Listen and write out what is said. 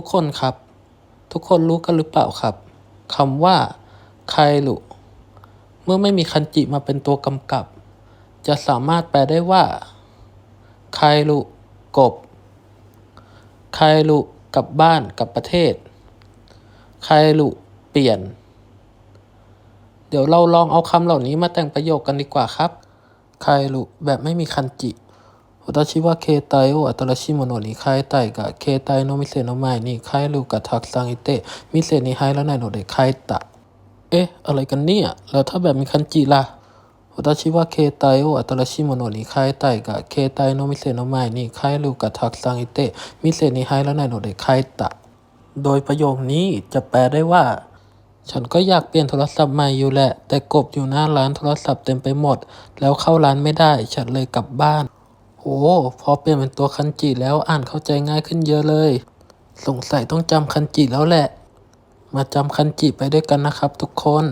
ทุกคนครับ ทุกคนรู้กันหรือเปล่าครับคำว่าไคลุเมื่อไม่มีคันจิมาเป็นตัวกำกับ จะสามารถแปลได้ว่าไคลุกบไคลุกลับบ้านกลับประเทศไคลุเปลี่ยน เดี๋ยวเราลองเอาคำเหล่านี้มาแต่งประโยคกันดีกว่าครับไคลุแบบไม่มีคันจิ 私は携帯を新しいものに変えたいが、携帯の店の前に帰るがたくさんいて、店に入らないので帰った。เอ๊ะ อะไรกันเนี่ย แล้วถ้าแบบมีคันจิล่ะ私は携帯を新しいものに変えたいが、携帯の店の前に帰るがたくさんいて、店に入らないので帰った。โดยประโยคนี้จะแปลได้ว่า ฉันก็อยากเปลี่ยนโทรศัพท์ใหม่อยู่แหละ แต่กบอยู่หน้าร้านโทรศัพท์เต็มไปหมด แล้วเข้าร้านไม่ได้ ฉันเลยกลับบ้าน โอ้ พอเปลี่ยนเป็นตัวคันจิแล้วอ่านเข้าใจง่ายขึ้นเยอะเลย สงสัยต้องจำคันจิแล้วแหละ มาจำคันจิไปด้วยกันนะครับทุกคน